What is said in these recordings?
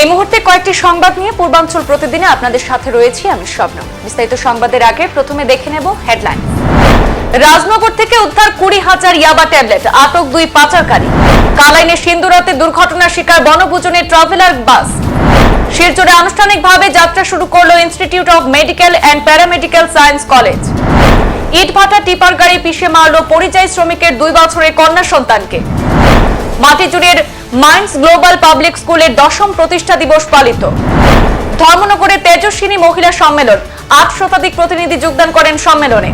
এই মুহূর্তে কয়েকটি সংবাদ নিয়ে পূর্বাঞ্চল প্রতিদিনে আপনাদের সাথে রয়েছি আমি স্বপ্ন বিস্তারিত সংবাদের আগে প্রথমে দেখে নেব হেডলাইন। রাজনগর থেকে উদ্ধার কুড়ি হাজার ইয়াবা ট্যাবলেট, আটক দুই পাচারকারী। কালাইনে সিন্দুরাতে দুর্ঘটনার শিকার বনভোজনের ট্রাভেলার বাস। শিলচরে আনুষ্ঠানিকভাবে যাত্রা শুরু করল institute of medical and paramedical science college ইটভাটা টিপার গাড়ি পিষে মারল পরিযায়ী শ্রমিকের দুই বছরের কন্যা সন্তানকে। মাটিজুড়ের মাইন্ডস গ্লোবাল পাবলিক স্কুলের দশম প্রতিষ্ঠা দিবস পালিত। ধর্মনগরে তেজস্বিনী মহিলা সম্মেলন, আট শতাধিক প্রতিনিধি যোগদান করেন সম্মেলনে।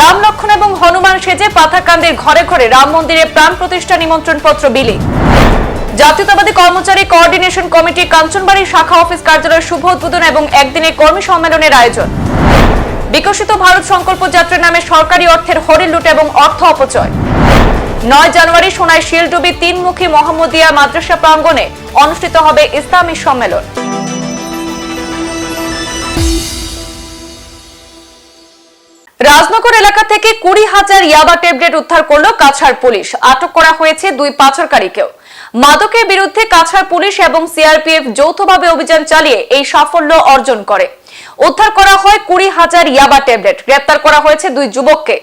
রাম লক্ষণ এবং হনুমান সেজে পাথাকান্দের ঘরে ঘরে রাম মন্দিরে প্রাণ প্রতিষ্ঠা নিমন্ত্রণ পত্র বিলি। জাতীয়তাবাদী কর্মচারী কোঅর্ডিনেশন কমিটি কাঞ্চনবাড়ি শাখা অফিস কার্যালয়ের শুভ উদ্বোধন এবং একদিনের কর্মী সম্মেলনের আয়োজন। বিকশিত ভারত সংকল্প যাত্রার নামে সরকারি অর্থের হরিণ লুট এবং অর্থ অপচয়। নয় জানুয়ারি সোনায় শিলডুবি তিনমুখী মোহাম্মদিয়া মাদ্রাসা প্রাঙ্গণে অনুষ্ঠিত হবে ইসলামী সম্মেলন। রাজনগর এলাকা থেকে কুড়ি হাজার ইয়াবা ট্যাবলেট উদ্ধার করল কাছাড় পুলিশ। আটক করা হয়েছে দুই পাচারকারীকেও। মাদকের বিরুদ্ধে কাছাড় পুলিশ এবং সিআরপিএফ যৌথভাবে অভিযান চালিয়ে এই সাফল্য অর্জন করে। উদ্ধার করা হয় কুড়ি হাজার ইয়াবা ট্যাবলেট। গ্রেপ্তার করা হয়েছে দুই যুবককে।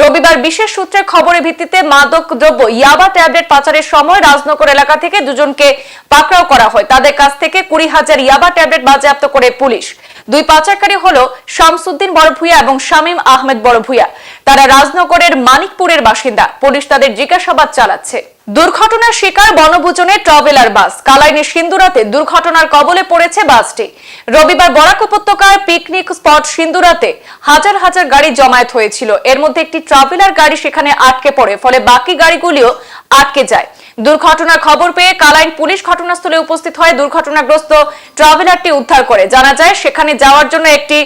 রবিবার বিশেষ সূত্রের খবরের ভিত্তিতে মাদক দ্রব্য ইয়াবা ট্যাবলেট পাচারের সময় রাজনগর এলাকা থেকে দুজনকে পাকড়াও করা হয়। তাদের কাছ থেকে কুড়ি হাজার ইয়াবা ট্যাবলেট বাজেয়াপ্ত করে পুলিশ। দুই পাচারকারী হল শামসুদ্দিন বড়ভুইয়া এবং শামীম আহমেদ বড়ভুইয়া। তারা রাজনগরের মানিকপুরের বাসিন্দা। পুলিশ তাদের জিজ্ঞাসাবাদ চালাচ্ছে। দুর্ঘটনার শিকার বনভূজনে ট্রাভেলার বাস। কালাইনের সিন্দুরাতে দুর্ঘটনার কবলে পড়েছে বাসটি। রবিবার বরাক উপত্যকার পিকনিক স্পট সিন্দুরাতে হাজার হাজার গাড়ি জমায়েত হয়েছিল। এর মধ্যে একটি ট্রাভেলার গাড়ি সেখানে আটকে পড়ে, ফলে বাকি গাড়িগুলিও আটকে যায়। দুর্ঘটনার খবর পেয়ে কালাইন পুলিশ ঘটনাস্থলে উপস্থিত হয় দুর্ঘটনাগ্রস্ত ট্রাভেলারটি উদ্ধার করে। জানা যায় সেখানে যাওয়ার জন্য একটি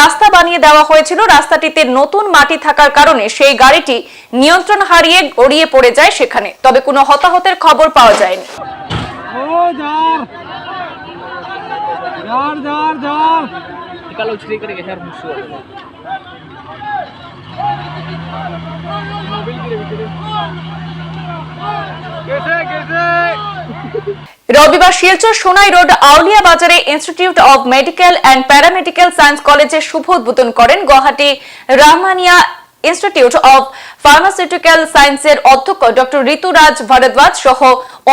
রাস্তা বানিয়ে দেওয়া হয়েছিল। রাস্তাটিতে নতুন মাটি থাকার কারণে সেই গাড়িটি নিয়ন্ত্রণ হারিয়ে গড়িয়ে পড়ে যায় সেখানে। তবে কোনো হতাহতের খবর পাওয়া যায়নি। রবিবার শিলচর সোনাই রোড আউলিয়া বাজারে institute of medical and paramedical science কলেজের শুভ উদ্বোধন করেন Guwahati Rahmania institute of pharmaceutical সায়েন্সের অধ্যক্ষ ডক্টর ঋতুরাজ ভরদ্বাজ সহ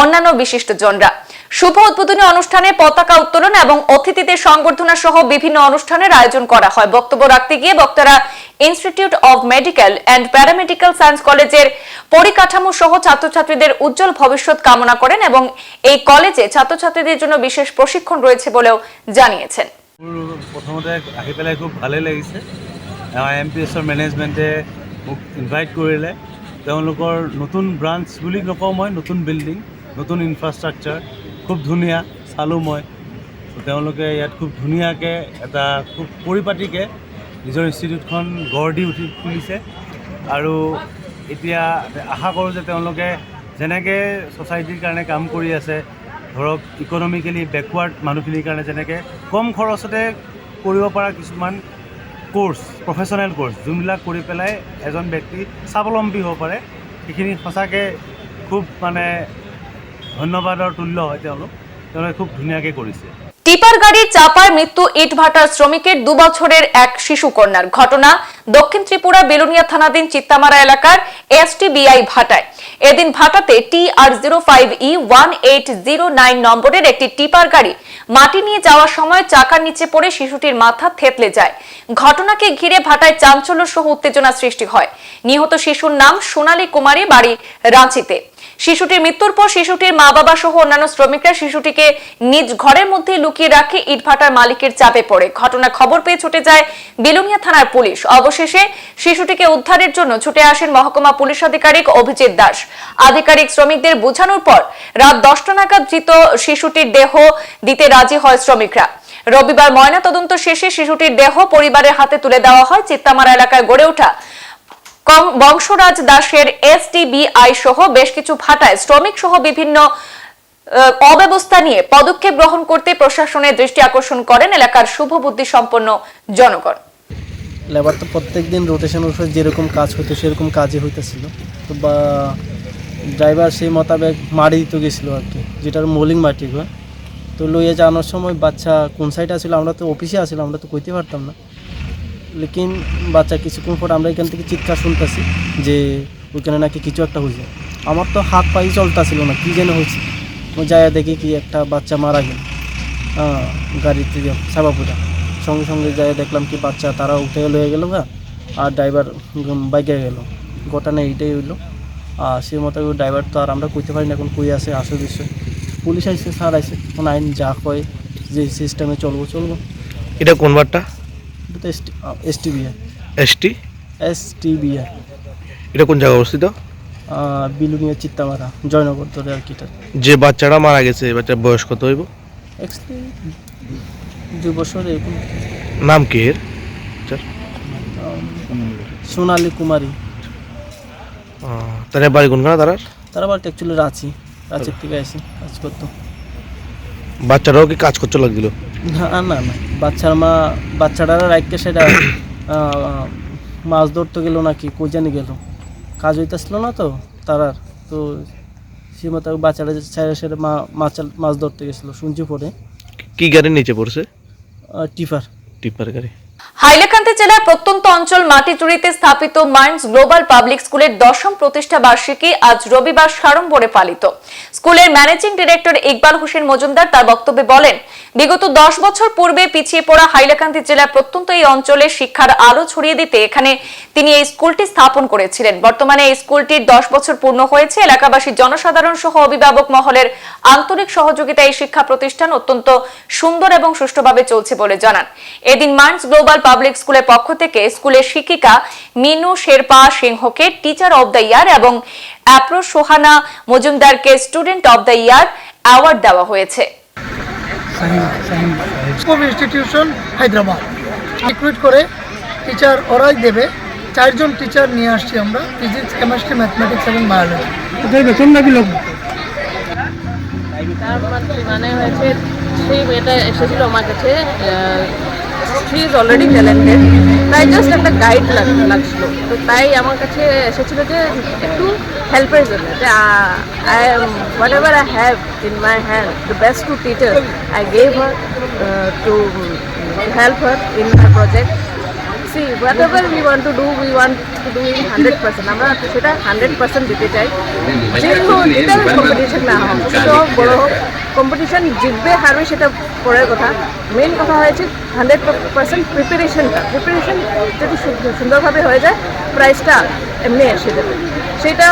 অন্যান্য বিশিষ্টজনরা। শুভ উদ্বোধনী অনুষ্ঠানে পতাকা উত্তোলন এবং অতিথিদের সংবর্ধনা সহ বিভিন্ন অনুষ্ঠানের আয়োজন করা হয়। বক্তব্য রাখতে গিয়ে বক্তারা institute of medical and paramedical science কলেজের পরিকাঠামো সহ ছাত্রছাত্রীদের উজ্জ্বল ভবিষ্যৎ কামনা করেন এবং এই কলেজে ছাত্রছাত্রীদের জন্য বিশেষ প্রশিক্ষণ রয়েছে বলেও জানিয়েছেন। মোৰ প্ৰথমতে আহি পেলাই খুব ভালেই লাগিছে। এম পি এছৰ মেনেজমেণ্টে মোক ইনভাইট কৰিলে। তেওঁলোকৰ নতুন ব্ৰাঞ্চ বুলি নকওঁ মই, নতুন বিল্ডিং নতুন ইনফ্ৰাষ্ট্ৰাকচাৰ খুব ধুনীয়া, চালোঁ মই। তেওঁলোকে ইয়াত খুব ধুনীয়াকৈ এটা, খুব পৰিপাটিকৈ নিজৰ ইনষ্টিটিউটখন গঢ় দি উঠি তুলিছে। আৰু এতিয়া আশা কৰোঁ যে তেওঁলোকে যেনেকৈ ছ'চাইটিৰ কাৰণে কাম কৰি আছে, ধৰক ইকনমিকেলি বেকৱাৰ্ড মানুহখিনিৰ কাৰণে যেনেকৈ কম খৰচতে কৰিব পৰা কিছুমান কোৰ্চ প্ৰফেচনেল কোৰ্চ যোনবিলাক কৰি পেলাই এজন ব্যক্তি স্বাৱলম্বী হ'ব পাৰে, সেইখিনি সঁচাকৈ খুব মানে ধন্যবাদৰ তুল্য হয় তেওঁলোক। তেওঁলোকে খুব ধুনীয়াকৈ কৰিছে টিপার গাড়ির চাপায় মৃত্যু ইটভাটার শ্রমিকের দু বছরের এক শিশু কন্যার ঘটনা দক্ষিণ ত্রিপুরা বেলুনিয়া থানাধীন চিত্তামারা এলাকার এসটিবিআই ভাটায়। এদিন ভাটাতে T R zero five E one eight zero nine নম্বরের একটি টিপার গাড়ি মাটি নিয়ে যাওয়ার সময় চাকার নিচে পড়ে শিশুটির মাথা থেতলে যায়। ঘটনাকে ঘিরে ভাটায় চাঞ্চল্য সহ উত্তেজনা সৃষ্টি হয়। নিহত শিশুর নাম সোনালী কুমারী, বাড়ি রাঁচিতে। শিশুটির মৃত্যুর পর শিশুটির মা বাবা সহ অন্যান্য শ্রমিকরা শিশুটিকে নিজ ঘরের মধ্যে লুকিয়ে রাখে, ইটভাটার মালিকের চাপে পড়ে। ঘটনা খবর পেয়ে ছুটে যায় বিলুনিয়া থানার পুলিশ। অবশেষে শিশুটিকে উদ্ধারের জন্য ছুটে আসেন মহকুমা পুলিশ আধিকারিক অভিজিৎ দাস। আধিকারিক শ্রমিকদের বোঝানোর পর রাত দশটা নাগাদ ধৃত শিশুটির দেহ দিতে রাজি হয় শ্রমিকরা। রবিবার ময়না তদন্ত শেষে শিশুটির দেহ পরিবারের হাতে তুলে দেওয়া হয়। চিত্তামারা এলাকায় গড়ে ওঠা বংশরাজ দাসের এসটিবিআই সহ বেশ কিছু ভাটায় শ্রমিক সহ বিভিন্ন অব্যবস্থা নিয়ে পদক্ষেপ গ্রহণ করতে প্রশাসনের দৃষ্টি আকর্ষণ করেন এলাকার শুভ বুদ্ধি সম্পন্ন জনগণ। লেবার তো প্রত্যেক দিন রোটেশন অনুসারে যেরকম কাজ হতো, সেরকম কাজই হইতেছিল। তো বা ড্রাইভার সেই মোতাবেক মাটি দিতে গেছিল আর কি, যেটার মৌলিক মাটি তো লইয়ে যাওয়ানোর সময় বাচ্চা কোন সাইডে আসলে আমরা তো অফিসে আসলে আমরা তো কইতে পারতাম না। লেকিন বাচ্চা কিছুক্ষণ পর আমরা এখান থেকে চিৎকার শুনতেছি যে ওইখানে নাকি কিছু একটা হয়েছে আমার তো হাত পাই চলতেছিল না, কী যেন হয়েছে যায় দেখি কি একটা বাচ্চা মারা গেল। হ্যাঁ গাড়িতে সাবাপুরা সঙ্গে সঙ্গে যায় দেখলাম কি বাচ্চা তারা উঠে লয়ে গেল গা, আর ড্রাইভার বাইকে গেল। ঘটনা এইটাই হইল। আর সে মতো ড্রাইভার তো আর আমরা কইতে পারি না এখন কই আছে আসে বিষয়। পুলিশ আইসে স্যার আইসে এখন আইন যা কয়, যে সিস্টেমে চলবো চলবো। এটা কোন বারটা? এটা তো এস টি বিআই এসটি এস টি? বিআই এটা কোন জায়গায় অবস্থিত? বিলুনিয়া চিত্তামারা জয়নগর ধরে আর কি এটা। যে বাচ্চাটা মারা গেছে বাচ্চার বয়স কত হইব? দু বছর এরকম। নাম কি এর। সোনালী কুমারী। তার বাড়ি কোনখানে তারার তারা বাড়িতে অ্যাকচুয়ালি রাঁচি রাঁচির থেকে আসি কাজ করতো। বাচ্চাটাও কি কাজ করতে লাগছিল? না না না বাচ্চার মা বাচ্চাটারা রাখতে সেটা মাছ ধরতে গেল নাকি কই জানি গেল। কাজ হইতেছিল না তো তারার। তো সে মতো বাচ্চারা যে ছেড়ে সেরে মা মাছ মাছ ধরতে গেছিল শুনছি পরে। কি গাড়ির নিচে পড়ছে? টিপার। টিপার গাড়ি। হাইলাকান্দি জেলার প্রত্যন্ত অঞ্চল মাটিচুরিতে স্থাপিত মাইন্ডস গ্লোবাল পাবলিক স্কুলের দশম প্রতিষ্ঠা বার্ষিকী আজ রবিবার সাড়ম্বরে পালিত। স্কুলের ম্যানেজিং ডিরেক্টর ইকবাল হোসেন মজুমদার তার বক্তব্যে বলেন, বিগত দশ বছর পূর্বে পিছিয়ে পড়া হাইলাকান্দি জেলার প্রত্যন্ত এই অঞ্চলে শিক্ষার আলো ছড়িয়ে দিতে এখানে তিনি এই স্কুলটি স্থাপন করেছিলেন। বর্তমানে এই স্কুলটির দশ বছর পূর্ণ হয়েছে। এলাকাবাসী, জনসাধারণ সহ অভিভাবক মহলের আন্তরিক সহযোগিতায় এই শিক্ষা প্রতিষ্ঠান অত্যন্ত সুন্দর এবং সুষ্ঠুভাবে চলছে বলে জানান। এদিন মাইন্ডস গ্লোবাল পাবলিক স্কুলের পক্ষ থেকে স্কুলের শিক্ষিকা মিনু শেরপা সিংহকে টিচার অব দ্য ইয়ার এবং অ্যাপ্রো Sohana মজুমদারকে student of the year award দেওয়া হয়েছে। ইনস্টিটিউশন হায়দ্রাবাদ রিক্রুট করে টিচার ওরাই দেবে। চারজন টিচার নিয়ে আসছি আমরা ফিজিক্স কেমিস্ট্রি ম্যাথমেটিক্স এবং বায়োলজি ওদের বেতন নাকি লোক তার মানে হয়েছে সেই মেয়েটা এসেছিল আমার কাছে শি ইজ অলরেডি ট্যালেন্টেড তাই জাস্ট একটা গাইড লাগছিল। তো তাই আমার কাছে এসেছিল যে একটু হেল্পের জন্য। যে I whatever I have in my hand the best to teacher I gave her to help her in my project see whatever we want to do we want to do in hundred percent আমরা সেটা hundred percent দিতে চাই। যেহেতু এটা competition না হোক ছোটো হোক বড়ো হোক কম্পিটিশন জিতবে হারবে সেটা পরের কথা। মেন কথা হয়েছে হান্ড্রেড পার্সেন্ট প্রিপারেশনটা প্রিপারেশন যদি সুন্দরভাবে হয়ে যায় প্রাইসটা এমনি এসে যাবে। সেটা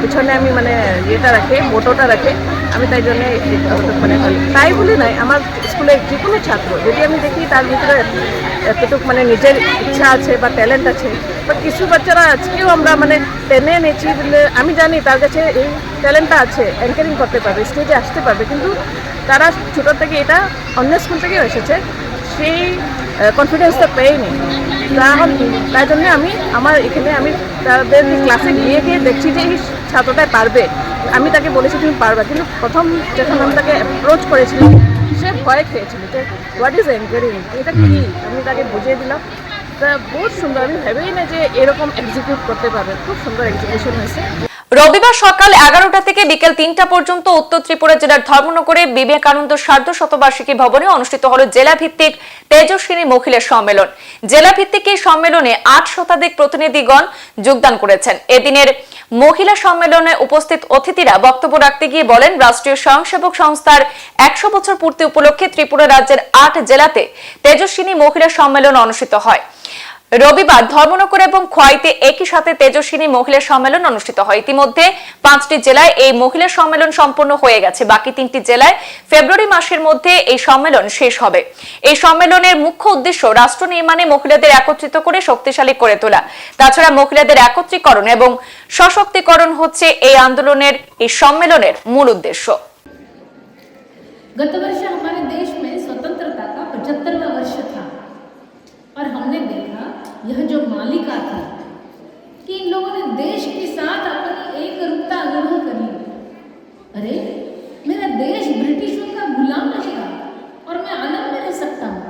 পিছনে আমি মানে ইয়েটা রাখে মোটোটা রাখে। আমি তাই জন্য মানে তাই বলি নয়, আমার স্কুলের যে কোনো ছাত্র, যদি আমি দেখি তার ভিতরে এতটুকু মানে নিজের ইচ্ছা আছে বা ট্যালেন্ট আছে, বা কিছু বাচ্চারা আজকেও আমরা মানে টেনে এনেছি বলে আমি জানি তার কাছে এই ট্যালেন্টটা আছে অ্যাঙ্কারিং করতে পারবে স্টেজে আসতে পারবে কিন্তু তারা ছোটোর থেকে এটা অন্য স্কুল থেকেও এসেছে সেই কনফিডেন্সটা পেয়েনি। তাহলে তাই জন্য আমি আমার এখানে আমি তাদের ক্লাসে গিয়ে গিয়ে দেখছি যে এই ছাত্রটাই পারবে। আমি তাকে বলেছি তুমি পারবে। কিন্তু প্রথম যখন আমি তাকে অ্যাপ্রোচ করেছিলাম সে ভয় খেয়েছিল যে হোয়াট ইজ এনকারিং এটা কি? আমি তাকে বুঝিয়ে দিলাম। তা বহুত সুন্দর আমি ভেবেই না যে এরকম এক্সিকিউট করতে পারবে। খুব সুন্দর এক্সিকিউশন হয়েছে। রবিবার সকাল এগারোটা থেকে বিকেল তিনটা পর্যন্ত উত্তর ত্রিপুরা জেলার ধর্মনগরে বিবেকানন্দ সার্ধ শতবার্ষিকী ভবনে অনুষ্ঠিত হল জেলা ভিত্তিক তেজস্বিনী মহিলা সম্মেলন। জেলা ভিত্তিক এই সম্মেলনে আট শতাধিক প্রতিনিধিগণ যোগদান করেছেন। এদিনের মহিলা সম্মেলনে উপস্থিত অতিথিরা বক্তব্য রাখতে গিয়ে বলেন, রাষ্ট্রীয় স্বয়ংসেবক সংস্থার একশো বছর পূর্তি উপলক্ষে ত্রিপুরা রাজ্যের আট জেলাতে তেজস্বিনী মহিলা সম্মেলন অনুষ্ঠিত হয়। রবিবার ধর্মনগর এবং খোয়াইতে একই সাথে তেজস্বিনী মহিলা সম্মেলন অনুষ্ঠিত হয় ইতিমধ্যে পাঁচটি জেলায় এই মহিলা সম্মেলন সম্পন্ন হয়ে গেছে বাকি তিনটি জেলায় ফেব্রুয়ারি মাসের মধ্যে এই সম্মেলন শেষ হবে এই সম্মেলনের মুখ্য উদ্দেশ্য রাষ্ট্র নির্মাণে মহিলাদের একত্রিত করে শক্তিশালী করে তোলা তাছাড়া মহিলাদের একত্রীকরণ এবং সশক্তিকরণ হচ্ছে এই আন্দোলনের এই সম্মেলনের মূল উদ্দেশ্য गत वर्ष हमारे देश में स्वतंत्रता का पचहत्तरवा वर्ष था और हमने देखा यह जो मालिका थी, कि इन लोगों ने देश के साथ अपनी एक रूपता अनुभव कर। अरे, मेरा देश ब्रिटिशों का गुलाम नहीं रहा और मैं आनंद में रह सकता हूँ।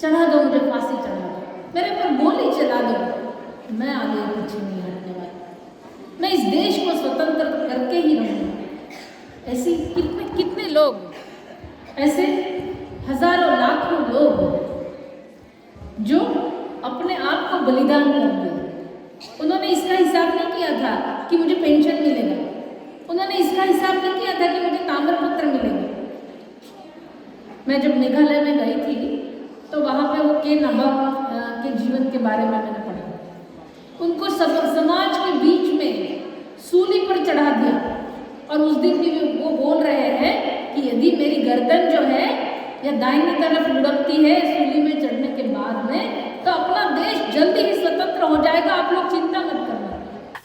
चढ़ा दो मुझे फांसी चढ़ा दो। मेरे पर गोली चला दो। मैं आगे पीछे नहीं हटने वाली। मैं इस देश को स्वतंत्र करके ही रहूँगी। ऐसी कितने कितने लोग, ऐसे हज़ारों लाखों लोग जो अपने आप को बलिदान कर दिए उन्होंने इसका हिसाब नहीं किया था कि मुझे पेंशन मिलेगा। उन्होंने इसका हिसाब नहीं किया था कि मुझे ताम्रपत्र मिलेगा। मैं जब मेघालय में गई थी तो वहाँ पे वो के नमक के जीवन के बारे में मैंने पढ़ा। उनको सब समाज के बीच में सूली पर चढ़ा दिया। और उस दिन भी वो बोल रहे हैं कि यदि मेरी गर्दन जो है, या दाहिनी तरफ़ लुढ़कती है जल्दी ही स्वतंत्र हो जाएगा आप लोग चिंता मत करना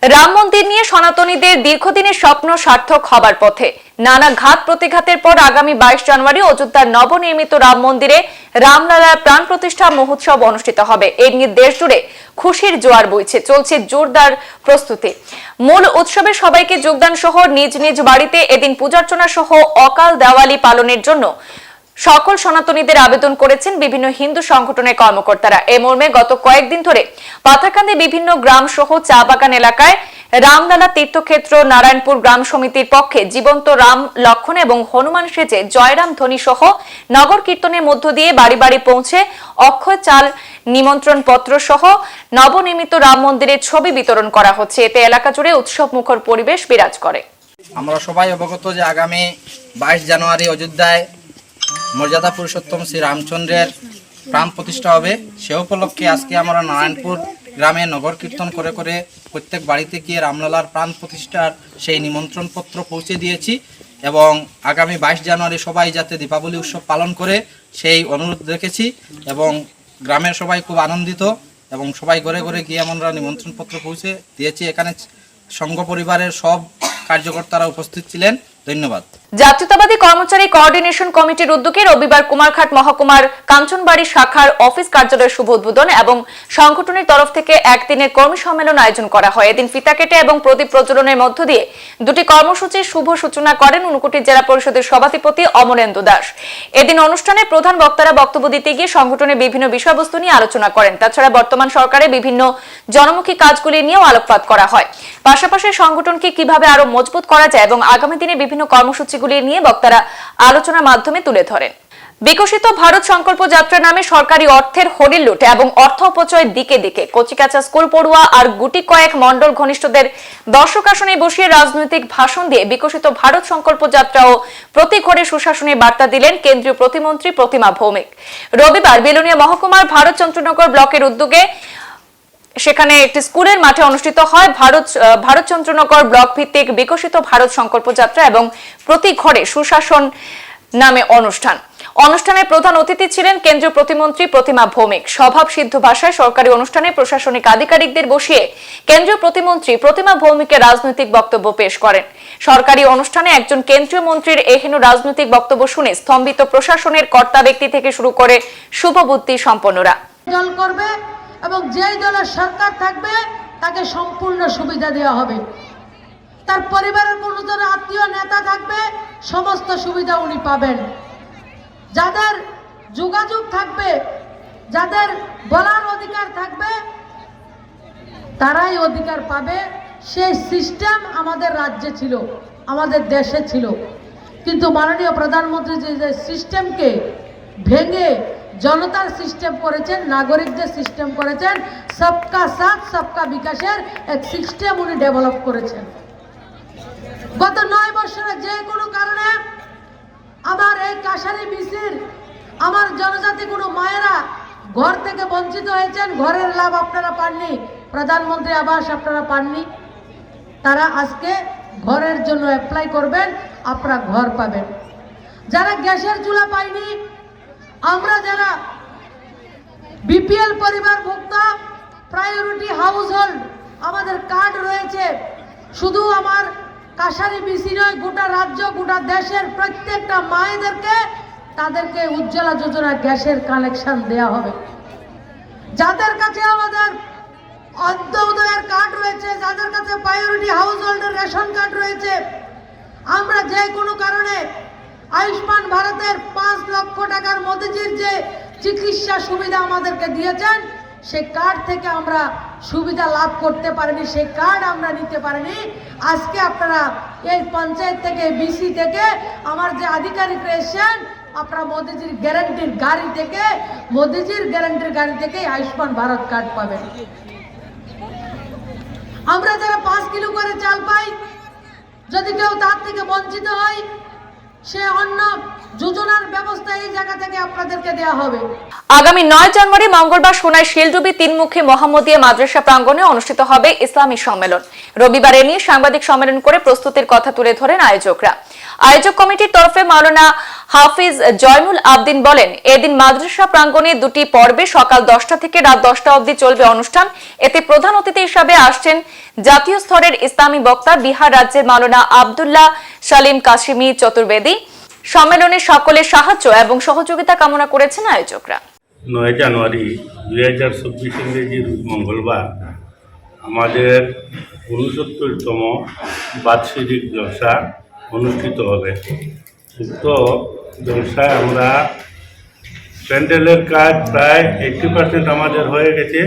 রাম মন্দির নিয়ে সনাতনীদের দীর্ঘদিনের স্বপ্ন সার্থক হবার পথে নানা ঘাত প্রতিঘাতের পর আগামী বাইশ জানুয়ারি অযোধ্যার নবনির্মিত রাম মন্দিরে রামলালার প্রাণ প্রতিষ্ঠা মহোৎসব অনুষ্ঠিত হবে এ নিয়ে দেশ জুড়ে খুশির জোয়ার বইছে চলছে জোরদার প্রস্তুতি মূল উৎসবে সবাইকে যোগদান সহ নিজ নিজ বাড়িতে এদিন পূজার্চনা সহ অকাল দেওয়ালি পালনের জন্য সকল সনাতনীদের আবেদন করেছেন বিভিন্ন হিন্দু সংগঠনের কর্মকর্তারা। এ মর্মে গত কয়েকদিন ধরে পাথাকান্দি বিভিন্ন গ্রাম সহ চা বাগান এলাকায় রামলালা তীর্থক্ষেত্র, নারায়ণপুর গ্রাম সমিতির পক্ষে জীবন্ত রাম লক্ষণ এবং হনুমান সেজে জয়রাম ধ্বনি সহ নগর কীর্তনের মধ্য দিয়ে বাড়ি বাড়ি পৌঁছে অক্ষয় চাল নিমন্ত্রণ পত্র সহ নবনির্মিত রাম মন্দিরের ছবি বিতরণ করা হচ্ছে। এতে এলাকা জুড়ে উৎসব মুখর পরিবেশ বিরাজ করে। আমরা সবাই অবগত যে আগামী বাইশ জানুয়ারি অযোধ্যায় মর্যাদা পুরুষোত্তম শ্রী রামচন্দ্রের প্রাণ প্রতিষ্ঠা হবে। সে উপলক্ষে আজকে আমরা নারায়ণপুর গ্রামে নগর কীর্তন করে করে প্রত্যেক বাড়িতে গিয়ে রামলালার প্রাণ প্রতিষ্ঠার সেই নিমন্ত্রণ পত্র পৌঁছে দিয়েছি এবং আগামী বাইশ জানুয়ারি সবাই যাতে দীপাবলি উৎসব পালন করে সেই অনুরোধ রেখেছি এবং গ্রামের সবাই খুব আনন্দিত এবং সবাই ঘরে ঘরে গিয়ে আমরা নিমন্ত্রণপত্র পৌঁছে দিয়েছি। এখানে সংঘ পরিবারের সব কার্যকর্তারা উপস্থিত ছিলেন। ধন্যবাদ। জাতীয়তাবাদী কর্মচারী কোঅর্ডিনেশন কমিটির উদ্যোগে রবিবার কুমারঘাট মহকুমার কাঞ্চনবাড়ি শাখার অফিস কার্যালয়ের শুভ উদ্বোধন এবং সংগঠনের তরফ থেকে একদিনের কর্মী সম্মেলন আয়োজন করা হয়। এদিন ফিতা কেটে এবং প্রদীপ প্রজ্বলনের মধ্য দিয়ে দুটি কর্মসূচির শুভ সূচনা করেন ঊনকোটি জেলা পরিষদের সভাধিপতি অমরেন্দু দাস। এদিন অনুষ্ঠানে প্রধান বক্তারা বক্তব্য দিতে গিয়ে সংগঠনের বিভিন্ন বিষয়বস্তু নিয়ে আলোচনা করেন। তাছাড়া বর্তমান সরকারের বিভিন্ন জনমুখী কাজগুলি নিয়েও আলোকপাত করা হয়। পাশাপাশি সংগঠনকে কীভাবে আরও মজবুত করা যায় এবং আগামী দিনে বিভিন্ন কর্মসূচিগুলি নিয়ে বক্তারা আলোচনার মাধ্যমে তুলে ধরেন। বিকশিত ভারত সংকল্প যাত্রা নামে সরকারি অর্থের হরিল লুট এবং অর্থ অপচয় দিকে দিকে কচিকাচা স্কুল পড়ুয়া আর গুটি কয়েক মন্ডল ঘনিষ্ঠদের দর্শক আসনে বসিয়ে রাজনৈতিক ভাষণ দিয়ে বিকশিত ভারত সংকল্প যাত্রা ও প্রতি ঘরে সুশাসনের বার্তা দিলেন কেন্দ্রীয় প্রতিমন্ত্রী প্রতিমা ভৌমিক। রবিবার বেলুনিয়া মহকুমার ভারত চন্দ্রনগর ব্লকের উদ্যোগে সেখানে একটি স্কুলের মাঠে অনুষ্ঠিত হয় ভারত ভারতচন্দ্রনগর ব্লক ভিত্তিক বিকশিত ভারত সংকল্প যাত্রা এবং প্রতি ঘরে সুশাসন নামে অনুষ্ঠান। অনুষ্ঠানে প্রধান অতিথি ছিলেন কেন্দ্রীয় প্রতিমন্ত্রী প্রতিমা ভৌমিক। স্বভাব সিদ্ধ ভাষায় সরকারি অনুষ্ঠানে প্রশাসনিক আধিকারিকদের বসিয়ে কেন্দ্রীয় প্রতিমন্ত্রী প্রতিমা ভৌমিকের রাজনৈতিক বক্তব্য পেশ করেন। সরকারি অনুষ্ঠানে একজন কেন্দ্রীয় মন্ত্রীর এহেন রাজনৈতিক বক্তব্য শুনে স্তম্ভিত প্রশাসনের কর্তা ব্যক্তি থেকে শুরু করে শুভবুদ্ধি সম্পন্নরা। এবং যেই দলের সরকার থাকবে, তাকে সম্পূর্ণ সুবিধা দেওয়া হবে। তার পরিবারের কোনো জন আত্মীয়, নেতা থাকবে, সমস্ত সুবিধা উনি পাবেন। যাদের যোগাযোগ থাকবে, যাদের বলার অধিকার থাকবে, তারাই অধিকার পাবে। সেই সিস্টেম আমাদের রাজ্যে ছিল, আমাদের দেশে ছিল। কিন্তু মাননীয় প্রধানমন্ত্রী যে সিস্টেমকে ভেঙে জনতার সিস্টেম করেছেন, নাগরিকদের সিস্টেম করেছেন, সবকা সাথ, সবকা বিকাশের এক সিস্টেম উনি ডেভেলপ করেছেন। গত নয় বছরে যে কোনো কারণে আমার এই কাশারি বিসির আমার জনজাতি কোনো মায়েরা ঘর থেকে বঞ্চিত হয়েছেন, ঘরের লাভ আপনারা পাননি, প্রধানমন্ত্রী আবাস আপনারা পাননি, তারা আজকে ঘরের জন্য অ্যাপ্লাই করবেন, আপনারা ঘর পাবেন। যারা গ্যাসের চুলা পায়নি আমরা যারা বিপিএল পরিবার ভোক্তা প্রায়োরিটি হাউস হোল্ড আমাদের কার্ড রয়েছে। শুধু আমার কাশারি বিসি নয়, গোটা রাজ্য, গোটা দেশের প্রত্যেকটা মায়েদেরকে তাদেরকে উজ্জ্বলা যোজনা গ্যাসের কানেকশন দেয়া হবে। যাদের কাছে আমাদের অন্তোদয়ের কার্ড রয়েছে, যাদের কাছে প্রায়োরিটি হাউস হোল্ডের রেশন কার্ড রয়েছে, আমরা যে কোনো কারণে আয়ুষ্মান ভারতের পাঁচ লক্ষ টাকার মোদিজির যে চিকিৎসা সুবিধা আমাদেরকে দিয়েছেন, সে কার্ড থেকে আমরা সুবিধা লাভ করতে পারিনি সেই কার্ড আমরা নিতে পারিনি। আজকে আপনারা এই পঞ্চায়েত থেকে বিসি থেকে, আমার যে আধিকারিকরা এসেছেন, আপনারা মোদিজির গ্যারান্টির গাড়ি থেকে, মোদিজির গ্যারান্টির গাড়ি থেকে আয়ুষ্মান ভারত কার্ড পাবেন। আমরা যারা পাঁচ কিলো করে চাল পাই, যদি কেউ তার থেকে বঞ্চিত হয় আগামী নয় জানুয়ারি মঙ্গলবার সোনায় তিনমুখী মাদ্রাসা অনুষ্ঠিত হবে ইসলামী সম্মেলন। নিয়ে সাংবাদিক সম্মেলন করে প্রস্তুতির কথা তুলে ধরেন আয়োজকরা। আয়োজক কমিটির তরফে মাওলানা হাফিজ জয়নুল আবদিন বলেন, এদিন মাদ্রাসা প্রাঙ্গণে দুটি পর্বে সকাল দশটা থেকে রাত দশটা অবধি চলবে অনুষ্ঠান। এতে প্রধান অতিথি হিসাবে আসছেন জাতীয় স্তরের ইসলামী বক্তা বিহার রাজ্যের মাওলানা আবদুল্লাহ সালিম কাশিমি চতুর্বেদী। সম্মেলনে সকলের সাহায্য এবং সহযোগিতা কামনা করেছেন আয়োজকরা। নয় জানুয়ারি দুই হাজার চব্বিশ ইংরেজি রোজ মঙ্গলবার আমাদের উনসত্তরতম বাৎসরিক জলসা অনুষ্ঠিত হবে। উক্ত জলসায় আমরা প্যান্ডেলের কাজ প্রায় এইটটি পার্সেন্ট আমাদের হয়ে গেছে।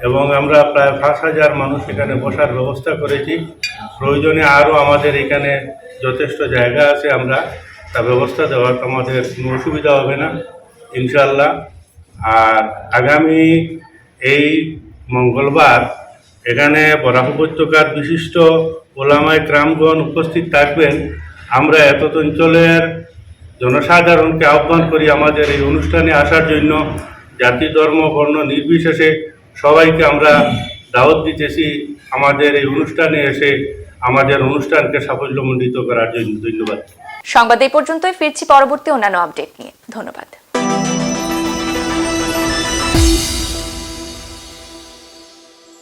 এবং আমরা প্রায় পাঁচ হাজার মানুষ এখানে বসার ব্যবস্থা করেছি। প্রয়োজনে আরও আমাদের এখানে যথেষ্ট জায়গা আছে আমরা, তা ব্যবস্থা দেওয়ার আমাদের কোনো অসুবিধা হবে না ইনশাল্লাহ আর আগামী এই মঙ্গলবার এখানে বরাক উপত্যকার বিশিষ্ট ওলামায় ক্রামগণ উপস্থিত থাকবেন। আমরা এত অঞ্চলের জনসাধারণকে আহ্বান করি আমাদের এই অনুষ্ঠানে আসার জন্য। জাতি, ধর্ম, বর্ণ নির্বিশেষে সবাইকে আমরা দাওয়াত দিতেছি আমাদের এই অনুষ্ঠানে এসে আমাদের অনুষ্ঠানকে সাফল্যমণ্ডিত করার জন্য ধন্যবাদ। সংবাদ এই পর্যন্তই, ফিরছি পরবর্তী অন্যান্য আপডেট নিয়ে। ধন্যবাদ।